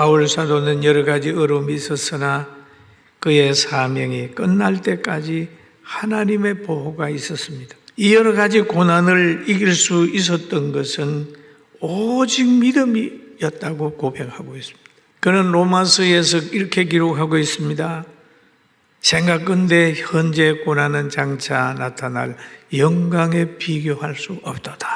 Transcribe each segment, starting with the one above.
바울 사도는 여러 가지 어려움이 있었으나 그의 사명이 끝날 때까지 하나님의 보호가 있었습니다. 이 여러 가지 고난을 이길 수 있었던 것은 오직 믿음이었다고 고백하고 있습니다. 그는 로마서에서 이렇게 기록하고 있습니다. 생각건대 현재 고난은 장차 나타날 영광에 비교할 수 없도다.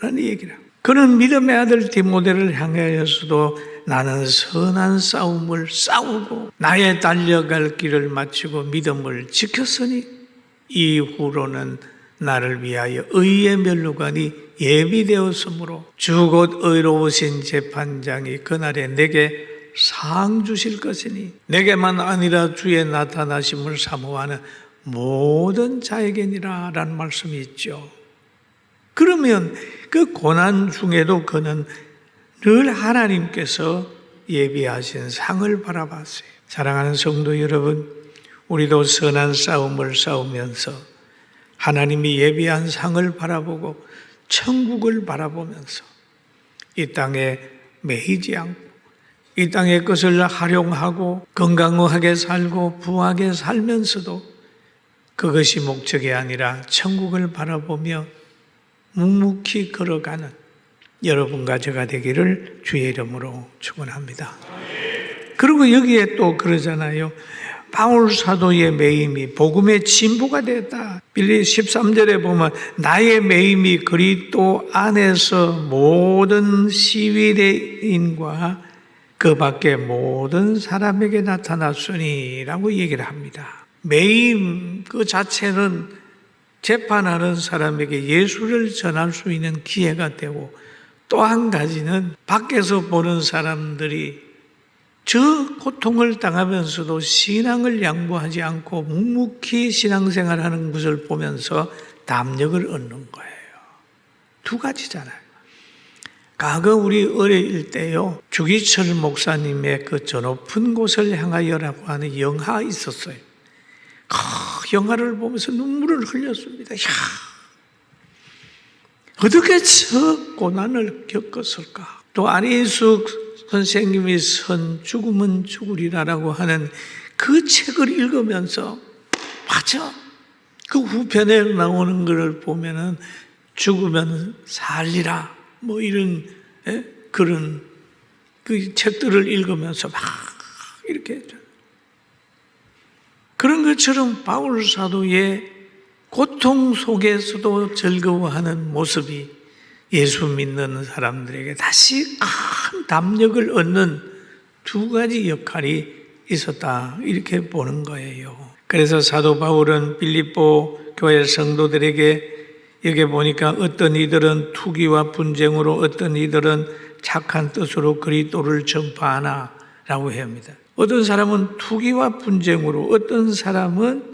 라는 얘기를. 그는 믿음의 아들 디모데를 향하여서도 나는 선한 싸움을 싸우고 나의 달려갈 길을 마치고 믿음을 지켰으니 이후로는 나를 위하여 의의 멸류관이 예비되었으므로 주곧 의로우신 재판장이 그날에 내게 상 주실 것이니 내게만 아니라 주의 나타나심을 사모하는 모든 자에게니라 라는 말씀이 있죠. 그러면 그 고난 중에도 그는 늘 하나님께서 예비하신 상을 바라봤어요. 사랑하는 성도 여러분, 우리도 선한 싸움을 싸우면서 하나님이 예비한 상을 바라보고 천국을 바라보면서 이 땅에 매이지 않고 이 땅의 것을 활용하고 건강하게 살고 부하게 살면서도 그것이 목적이 아니라 천국을 바라보며 묵묵히 걸어가는 여러분과 제가 되기를 주의 이름으로 축원합니다. 그리고 여기에 또 그러잖아요. 바울 사도의 매임이 복음의 진보가 되었다. 빌리 13절에 보면 나의 매임이 그리스도 안에서 모든 시위대인과 그 밖에 모든 사람에게 나타났으니라고 얘기를 합니다. 매임 그 자체는 재판하는 사람에게 예수를 전할 수 있는 기회가 되고 또 한 가지는 밖에서 보는 사람들이 저 고통을 당하면서도 신앙을 양보하지 않고 묵묵히 신앙생활 하는 것을 보면서 담력을 얻는 거예요. 두 가지잖아요. 과거 우리 어릴 때요, 주기철 목사님의 그 저 높은 곳을 향하여라고 하는 영화 있었어요. 그 영화를 보면서 눈물을 흘렸습니다. 야, 어떻게 저 고난을 겪었을까? 또 안희숙 선생님이 선 죽으면 죽으리라라고 하는 그 책을 읽으면서 맞아. 그 후편에 나오는 것을 보면은 죽으면 살리라. 뭐 이런 에? 그런 그 책들을 읽으면서 막 이렇게. 그런 것처럼 바울 사도의 고통 속에서도 즐거워하는 모습이 예수 믿는 사람들에게 다시 큰 담력을 얻는 두 가지 역할이 있었다. 이렇게 보는 거예요. 그래서 사도 바울은 빌립보 교회 성도들에게 여기 보니까 어떤 이들은 투기와 분쟁으로 어떤 이들은 착한 뜻으로 그리스도를 전파하나 라고 합니다. 어떤 사람은 투기와 분쟁으로 어떤 사람은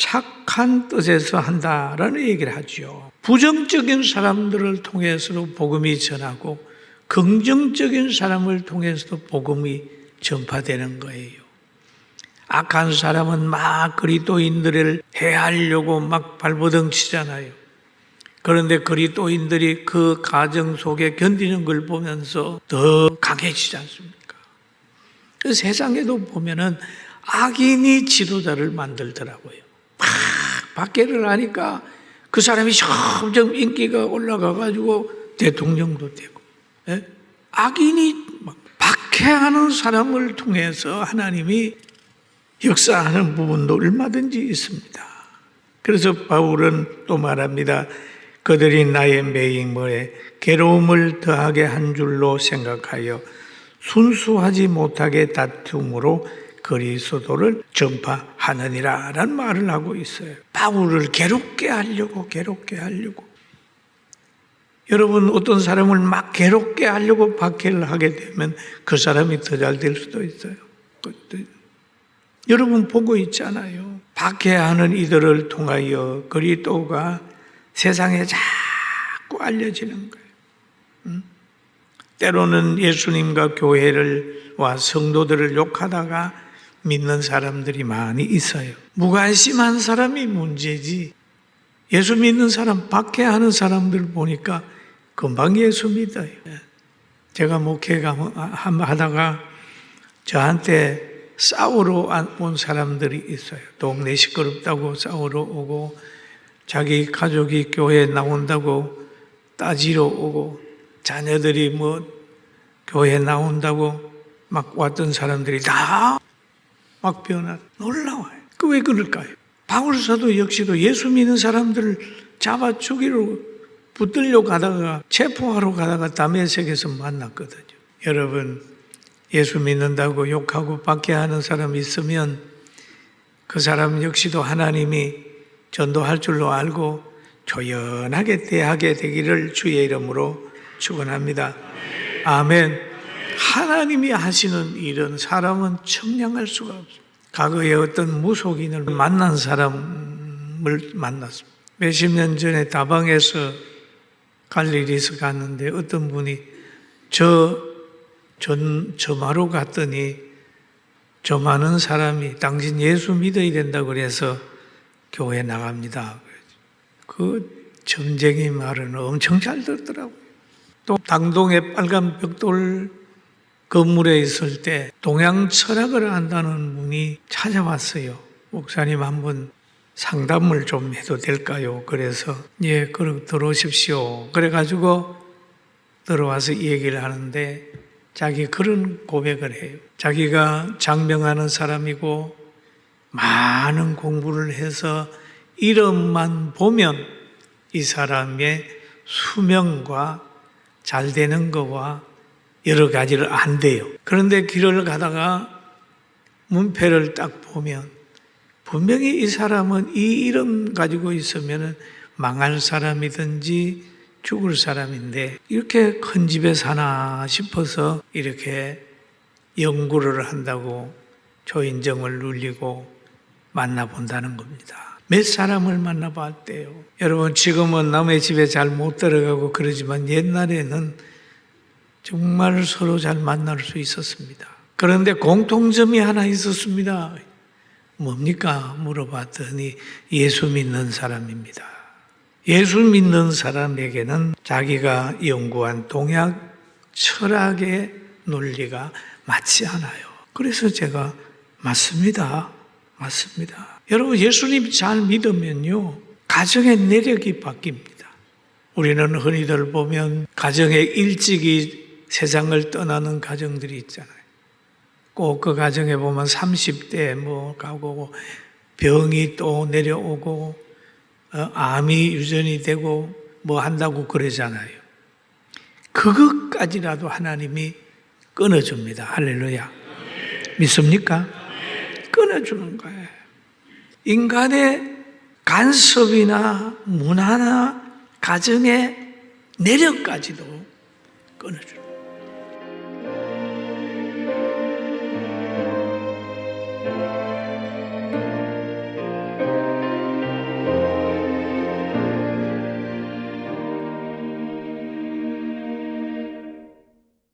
착한 뜻에서 한다라는 얘기를 하죠. 부정적인 사람들을 통해서도 복음이 전하고 긍정적인 사람을 통해서도 복음이 전파되는 거예요. 악한 사람은 막 그리스도인들을 해하려고 막 발버둥 치잖아요. 그런데 그리스도인들이 그 가정 속에 견디는 걸 보면서 더 강해지지 않습니까? 그 세상에도 보면은 악인이 지도자를 만들더라고요. 막 박해를 하니까 그 사람이 점점 인기가 올라가가지고 대통령도 되고, 예? 악인이 막 박해하는 사람을 통해서 하나님이 역사하는 부분도 얼마든지 있습니다. 그래서 바울은 또 말합니다. 그들이 나의 매임물에 괴로움을 더하게 한 줄로 생각하여 순수하지 못하게 다툼으로 그리스도를 전파하느니라 라는 말을 하고 있어요. 바울을 괴롭게 하려고 괴롭게 하려고 여러분 어떤 사람을 막 괴롭게 하려고 박해를 하게 되면 그 사람이 더 잘 될 수도 있어요. 여러분 보고 있잖아요. 박해하는 이들을 통하여 그리스도가 세상에 자꾸 알려지는 거예요. 음? 때로는 예수님과 교회를 와 성도들을 욕하다가 믿는 사람들이 많이 있어요. 무관심한 사람이 문제지. 예수 믿는 사람, 박해하는 사람들 보니까 금방 예수 믿어요. 제가 목회가 한- 하다가 저한테 싸우러 안- 온 사람들이 있어요. 동네 시끄럽다고 싸우러 오고 자기 가족이 교회에 나온다고 따지러 오고 자녀들이 뭐 교회 나온다고 막 왔던 사람들이 다 막 변화 놀라워요. 그 왜 그럴까요? 바울사도 역시도 예수 믿는 사람들을 잡아 죽이러 붙들려 가다가 체포하러 가다가 담에색에서 만났거든요. 여러분 예수 믿는다고 욕하고 박해하는 사람 있으면 그 사람 역시도 하나님이 전도할 줄로 알고 조연하게 대하게 되기를 주의 이름으로 축원합니다. 아멘. 하나님이 하시는 일은 사람은 청량할 수가 없어요. 과거에 어떤 무속인을 만난 사람을 만났습니다. 몇십 년 전에 다방에서 갈 일이 있어 갔는데 어떤 분이 저, 전, 저 마루 갔더니 저 많은 사람이 당신 예수 믿어야 된다고 그래서 교회 나갑니다. 그 점쟁이 말은 엄청 잘 듣더라고요. 또 당동의 빨간 벽돌 건물에 있을 때 동양 철학을 한다는 분이 찾아왔어요. 목사님 한번 상담을 좀 해도 될까요? 그래서 예, 그럼 들어오십시오. 그래가지고 들어와서 얘기를 하는데 자기 그런 고백을 해요. 자기가 장명하는 사람이고 많은 공부를 해서 이름만 보면 이 사람의 수명과 잘 되는 거와 여러 가지를 안 돼요. 그런데 길을 가다가 문패를 딱 보면 분명히 이 사람은 이 이름 가지고 있으면 망할 사람이든지 죽을 사람인데 이렇게 큰 집에 사나 싶어서 이렇게 연구를 한다고 초인정을 눌리고 만나본다는 겁니다. 몇 사람을 만나봤대요. 여러분 지금은 남의 집에 잘 못 들어가고 그러지만 옛날에는 정말 서로 잘 만날 수 있었습니다. 그런데 공통점이 하나 있었습니다. 뭡니까? 물어봤더니 예수 믿는 사람입니다. 예수 믿는 사람에게는 자기가 연구한 동약 철학의 논리가 맞지 않아요. 그래서 제가 맞습니다. 맞습니다. 여러분 예수님 잘 믿으면요. 가정의 내력이 바뀝니다. 우리는 흔히들 보면 가정에 일찍이 세상을 떠나는 가정들이 있잖아요. 꼭 그 가정에 보면 30대 뭐 가고 병이 또 내려오고 어, 암이 유전이 되고 뭐 한다고 그러잖아요. 그것까지라도 하나님이 끊어줍니다. 할렐루야. 믿습니까? 끊어주는 거예요. 인간의 간섭이나 문화나 가정의 내력까지도 끊어주는